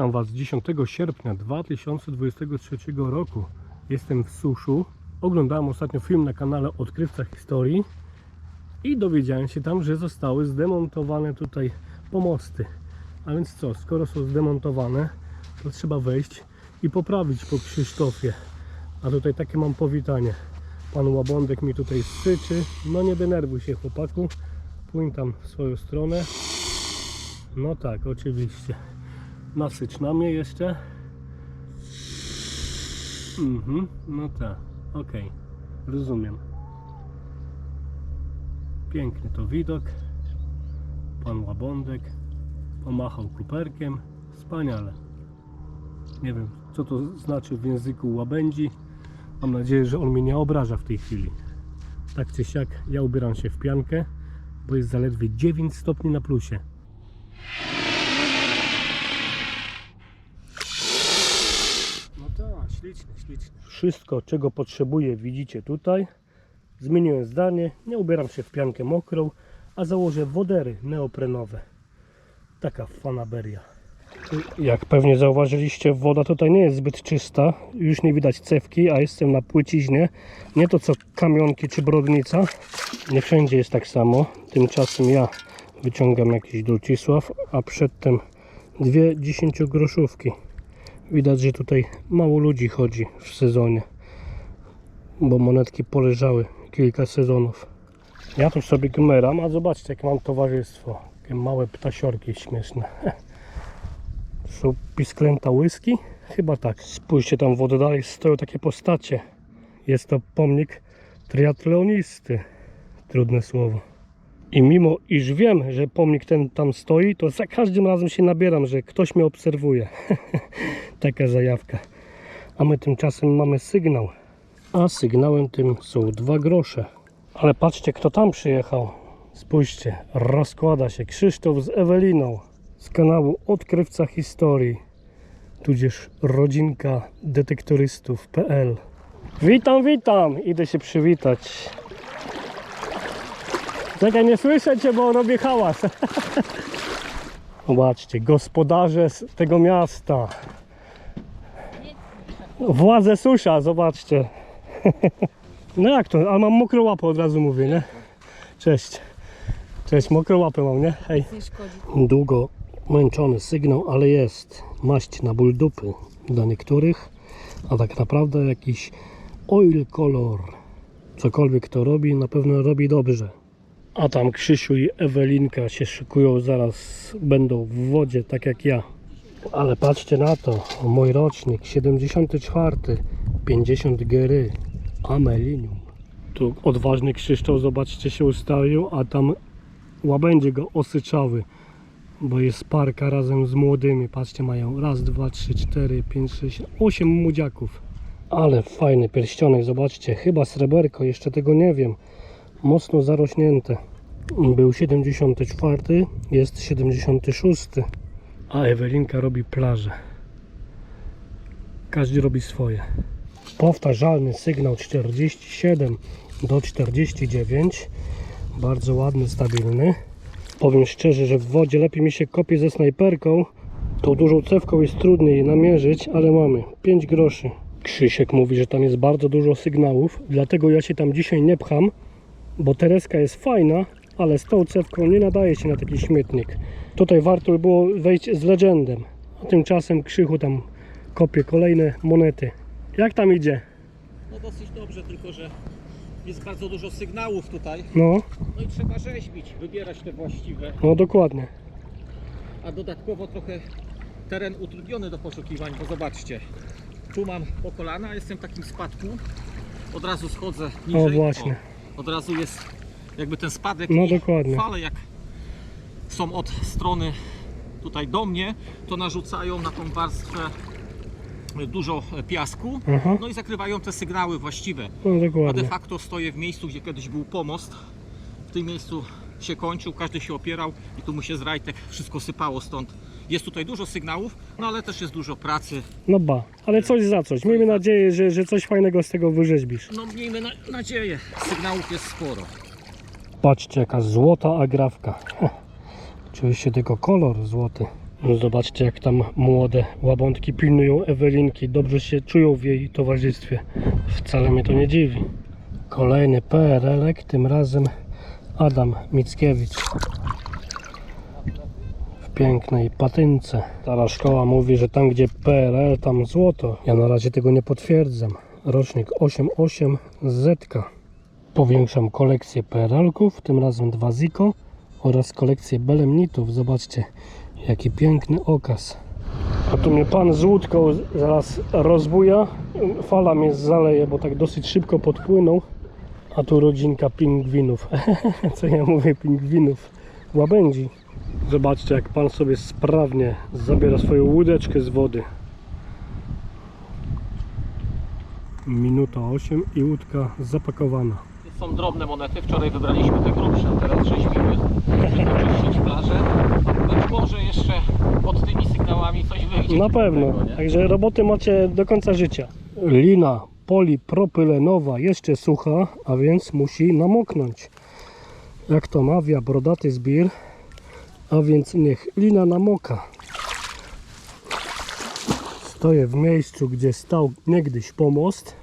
Witam Was 10 sierpnia 2023 roku. Jestem w suszu. Oglądałem ostatnio film na kanale Odkrywca Historii i dowiedziałem się tam, że zostały zdemontowane tutaj pomosty. A więc co, skoro są zdemontowane, to trzeba wejść i poprawić po Krzysztofie. A tutaj takie mam powitanie. Pan Łabądek mi tutaj syczy. No nie denerwuj się chłopaku. Płyń tam w swoją stronę. No tak, oczywiście. Nasycz na mnie jeszcze. Mhm, no tak, okej, rozumiem. Piękny to widok. Pan Łabądek pomachał kuperkiem. Wspaniale. Nie wiem, co to znaczy w języku łabędzi. Mam nadzieję, że on mnie nie obraża w tej chwili. Tak czy siak, ja ubieram się w piankę, bo jest zaledwie 9 stopni na plusie. No ślicznie, ślicznie. Wszystko, czego potrzebuję, widzicie tutaj. Zmieniłem zdanie, nie ubieram się w piankę mokrą, a założę wodery neoprenowe. Taka fanaberia. Jak pewnie zauważyliście, woda tutaj nie jest zbyt czysta. Już nie widać cewki, a jestem na płyciźnie. Nie to co kamionki czy brodnica. Nie wszędzie jest tak samo. Tymczasem ja wyciągam jakiś dulcisław, a przedtem dwie dziesięciogroszówki. Widać, że tutaj mało ludzi chodzi w sezonie, bo monetki poleżały kilka sezonów. Ja tu sobie gmeram, a zobaczcie, jakie mam towarzystwo. Takie małe ptasiorki śmieszne. Są pisklęta łyski? Chyba tak. Spójrzcie tam w oddali stoją takie postacie. Jest to pomnik triatlonisty. Trudne słowo. I mimo iż wiem, że pomnik ten tam stoi, to za każdym razem się nabieram, że ktoś mnie obserwuje. Taka zajawka. A my tymczasem mamy sygnał. A sygnałem tym są dwa grosze. Ale patrzcie, kto tam przyjechał. Spójrzcie, rozkłada się Krzysztof z Eweliną z kanału Odkrywca Historii, tudzież rodzinka detektorystów.pl. Witam, witam! Idę się przywitać. Czekaj, nie słyszę Cię, bo robię hałas. Zobaczcie, gospodarze z tego miasta. Władze susza, zobaczcie. No jak to? Ale mam mokrą łapę, od razu mówię, nie? Cześć. Cześć, mokrą łapę mam, nie? Hej. Długo męczony sygnał, ale jest maść na ból dupy dla niektórych, a tak naprawdę jakiś oil color. Cokolwiek to robi, na pewno robi dobrze. A tam Krzysiu i Ewelinka się szykują, zaraz będą w wodzie, tak jak ja. Ale patrzcie na to, mój rocznik 74, 50 gery, Amelinium. Tu odważny Krzysztof, zobaczcie, się ustawił, a tam łabędzie go osyczały bo jest parka razem z młodymi. Patrzcie, mają raz, dwa, trzy, cztery, pięć, sześć, osiem młodziaków. Ale fajny pierścionek, zobaczcie, chyba sreberko, jeszcze tego nie wiem. Mocno zarośnięte. Był 74, jest 76. A Ewelinka robi plażę. Każdy robi swoje. Powtarzalny sygnał 47 do 49. Bardzo ładny, stabilny. Powiem szczerze, że w wodzie lepiej mi się kopie ze snajperką. Tą dużą cewką jest trudniej namierzyć, ale mamy 5 groszy. Krzysiek mówi, że tam jest bardzo dużo sygnałów, dlatego ja się tam dzisiaj nie pcham, bo Tereska jest fajna, ale z tą cewką nie nadaje się na taki śmietnik. Tutaj warto by było wejść z legendem, a tymczasem Krzychu tam kopie kolejne monety. Jak tam idzie? No dosyć dobrze, tylko że jest bardzo dużo sygnałów tutaj. No, No i trzeba rzeźbić, wybierać te właściwe. no dokładnie. A dodatkowo trochę teren utrudniony do poszukiwań, bo zobaczcie. Tu mam po kolana, jestem w takim spadku. Od razu schodzę niżej. O właśnie. O, od razu jest jakby ten spadek No dokładnie. fale jak są od strony tutaj do mnie, to narzucają na tą warstwę dużo piasku. Aha, No i zakrywają te sygnały właściwe. no A de dokładnie. facto stoję w miejscu, gdzie kiedyś był pomost. W tym miejscu się kończył, każdy się opierał i tu mu się z rajtek wszystko sypało stąd. Jest tutaj dużo sygnałów, no ale też jest dużo pracy. No ba, ale coś za coś. Miejmy nadzieję, że, że coś fajnego z tego wyrzeźbisz. No miejmy na, nadzieję, sygnałów jest sporo. Patrzcie, jaka złota agrafka. Heh. Oczywiście tylko kolor złoty. Zobaczcie jak tam młode łabątki pilnują Ewelinki. Dobrze się czują w jej towarzystwie. Wcale mnie to nie dziwi. Kolejny PRL-ek, tym razem Adam Mickiewicz. Pięknej patynce. Stara szkoła mówi, że tam gdzie PRL, tam złoto. Ja na razie tego nie potwierdzam. Rocznik 88 Zetka. Powiększam kolekcję PRL-ków, tym razem dwa Ziko oraz kolekcję belemnitów. Zobaczcie, jaki piękny okaz. A tu mnie pan z łódką zaraz rozbuja. Fala mnie zaleje, bo tak dosyć szybko podpłynął. A tu rodzinka pingwinów. Co ja mówię, pingwinów? Łabędzi. Zobaczcie, jak pan sobie sprawnie zabiera swoją łódeczkę z wody. Minuta 8 i łódka zapakowana. Są drobne monety, wczoraj wybraliśmy te grubsze, teraz rzeźbimy, żeby oczyścić plażę. Być może jeszcze pod tymi sygnałami coś wyjdzie. Na pewno. nie? Także roboty macie do końca życia. Lina polipropylenowa jeszcze sucha, a więc musi namoknąć. Jak to mawia brodaty zbir, a więc niech lina namoka. Stoję w miejscu, gdzie stał niegdyś pomost,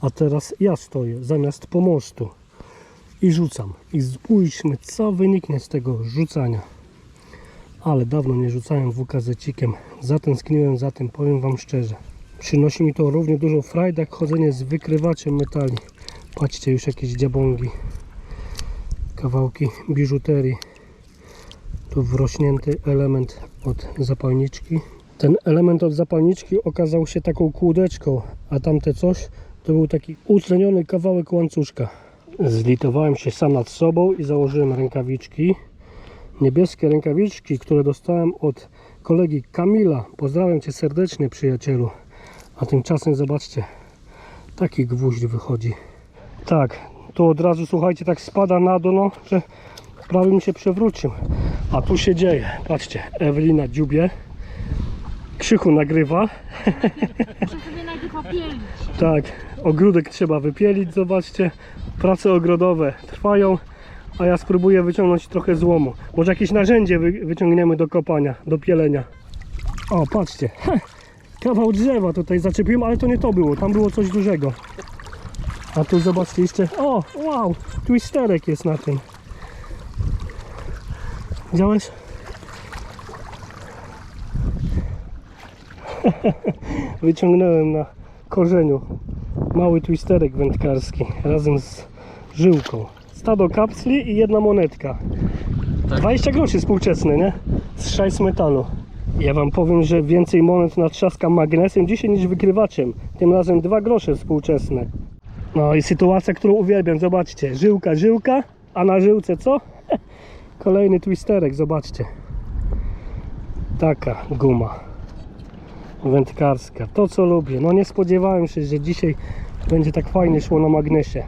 a teraz ja stoję zamiast pomostu. I rzucam. I spójrzmy, co wyniknie z tego rzucania ale dawno nie rzucałem WKZ-cikiem. Zatęskniłem za tym, powiem Wam szczerze. Przynosi mi to równie dużo frajdy jak chodzenie z wykrywaczem metali. Patrzcie, już jakieś dziabągi. Kawałki biżuterii. Tu wrośnięty element od zapalniczki. Ten element od zapalniczki okazał się taką kłódeczką, a tamte coś to był taki utleniony kawałek łańcuszka. Zlitowałem się sam nad sobą i założyłem rękawiczki niebieskie rękawiczki, które dostałem od kolegi Kamila. Pozdrawiam Cię serdecznie, przyjacielu. A tymczasem zobaczcie, taki gwóźdź wychodzi. Tak, tu od razu słuchajcie, tak spada na dół, no, że prawie mi się przewrócił. A tu się dzieje. Patrzcie, Ewelina dziubie. Krzychu nagrywa. Muszę sobie najpierw popielić. Tak, ogródek trzeba wypielić, zobaczcie. Prace ogrodowe trwają, a ja spróbuję wyciągnąć trochę złomu. Może jakieś narzędzie wy, wyciągniemy do kopania, do pielenia. O, patrzcie. Kawał drzewa tutaj zaczepiłem, ale to nie to było, tam było coś dużego. A tu zobaczcie jeszcze, o, wow, twisterek jest na tym. Widziałeś? Wyciągnąłem na korzeniu mały twisterek wędkarski razem z żyłką. Stado kapsli i jedna monetka. Tak. 20 groszy współczesne, nie? Z szajs metalu. Ja wam powiem, że więcej monet natrzaskam magnesem dzisiaj niż wykrywaczem. Tym razem 2 grosze współczesne. No i sytuacja, którą uwielbiam, zobaczcie. Żyłka, żyłka, a na żyłce co? Kolejny twisterek, zobaczcie. Taka guma wędkarska. To co lubię. No nie spodziewałem się, że dzisiaj będzie tak fajnie szło na magnesie.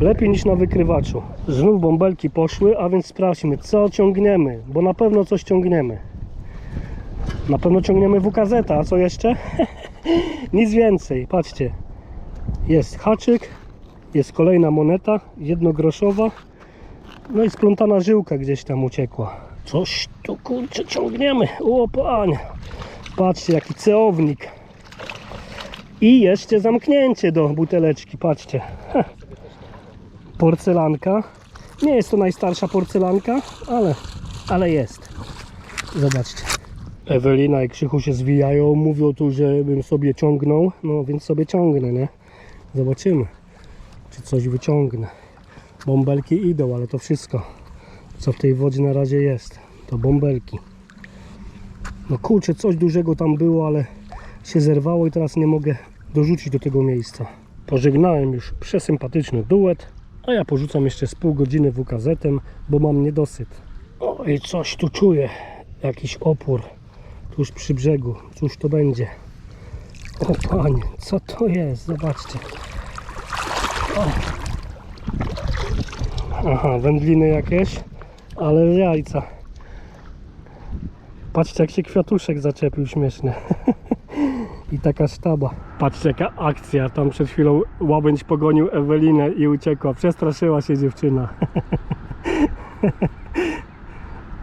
Lepiej niż na wykrywaczu. Znów bąbelki poszły, a więc sprawdźmy co ciągniemy, bo na pewno coś ciągniemy. Na pewno ciągniemy WKZ, a co jeszcze? Nic więcej. Patrzcie. Jest haczyk, jest kolejna moneta, jednogroszowa. No i splątana żyłka gdzieś tam uciekła. Coś tu kurczę ciągniemy. O panie. Patrzcie, jaki ceownik. I jeszcze zamknięcie do buteleczki, patrzcie. Porcelanka. Nie jest to najstarsza porcelanka, ale, ale jest. Zobaczcie. Ewelina i Krzychu się zwijają, mówią tu, żebym sobie ciągnął, no więc sobie ciągnę, nie? Zobaczymy, czy coś wyciągnę. Bąbelki idą, ale to wszystko, co w tej wodzie na razie jest, to bąbelki. No kurczę, coś dużego tam było, ale się zerwało i teraz nie mogę dorzucić do tego miejsca. Pożegnałem już przesympatyczny duet, a ja porzucam jeszcze z pół godziny WKZ-em, bo mam niedosyt. O i coś tu czuję, jakiś opór tuż przy brzegu. Cóż to będzie? O panie, co to jest? Zobaczcie. Aha, wędliny jakieś, ale jajca. Patrzcie jak się kwiatuszek zaczepił śmieszny. I taka sztaba. Patrzcie jaka akcja. Tam przed chwilą łabędź pogonił Ewelinę i uciekła. Przestraszyła się dziewczyna.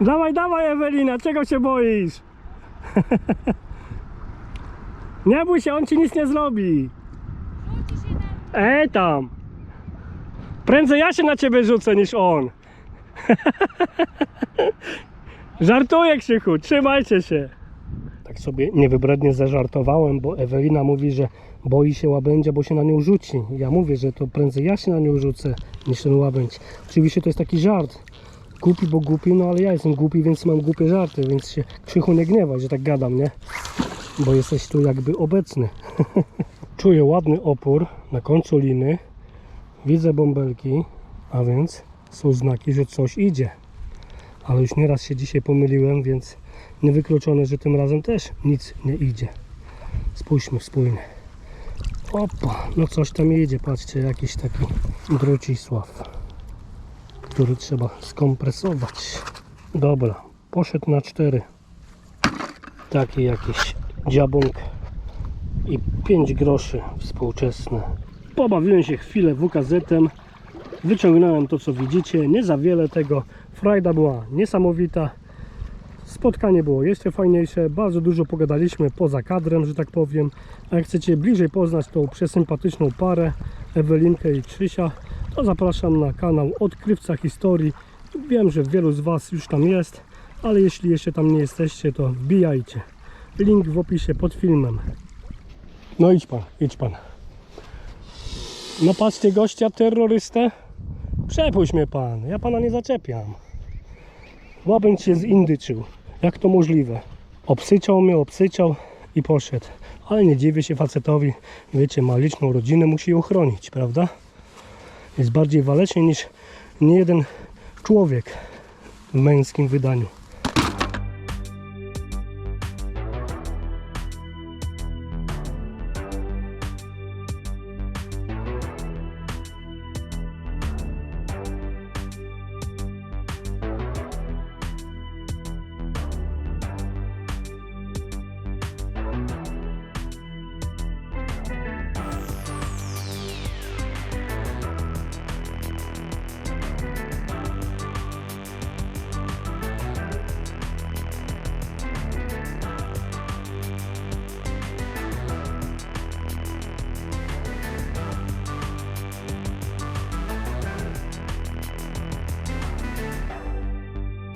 dawaj, dawaj Ewelina, czego się boisz? Nie bój się, on ci nic nie zrobi. Ej tam! Prędzej ja się na ciebie rzucę niż on. Żartuję Krzychu, trzymajcie się. Tak sobie niewybrednie zażartowałem, bo Ewelina mówi, że boi się łabędzia, bo się na nią rzuci. Ja mówię, że to prędzej ja się na nią rzucę niż ten łabędź. Oczywiście to jest taki żart. Głupi, bo głupi, no ale ja jestem głupi, więc mam głupie żarty, więc się Krzychu nie gniewaj, że tak gadam, nie? Bo jesteś tu jakby obecny. Czuję ładny opór na końcu liny. Widzę bąbelki, a więc są znaki, że coś idzie. Ale już nieraz się dzisiaj pomyliłem, więc niewykluczone, że tym razem też nic nie idzie. Spójrzmy wspólnie. Opa, no coś tam jedzie, patrzcie, jakiś taki drucisław, który trzeba skompresować. Dobra, poszedł na cztery. Taki jakiś dziabąk i 5 groszy współczesne. Pobawiłem się chwilę WKZ-em, wyciągnąłem to co widzicie, nie za wiele tego. Frajda była niesamowita. Spotkanie było jeszcze fajniejsze, bardzo dużo pogadaliśmy poza kadrem, że tak powiem. A jak chcecie bliżej poznać tą przesympatyczną parę, Ewelinkę i Krzysia, to zapraszam na kanał Odkrywca Historii. Wiem, że wielu z Was już tam jest, ale jeśli jeszcze tam nie jesteście, to wbijajcie. Link w opisie pod filmem. No idź pan, idź pan. No patrzcie gościa, terrorystę. Przepuść mnie pan, ja pana nie zaczepiam. Łabędź się zindyczył. Jak to możliwe? Obsyczał mnie, obsyczał i poszedł. Ale nie dziwię się facetowi. Wiecie, ma liczną rodzinę, musi ją chronić, prawda? Jest bardziej walecznie niż nie jeden człowiek w męskim wydaniu.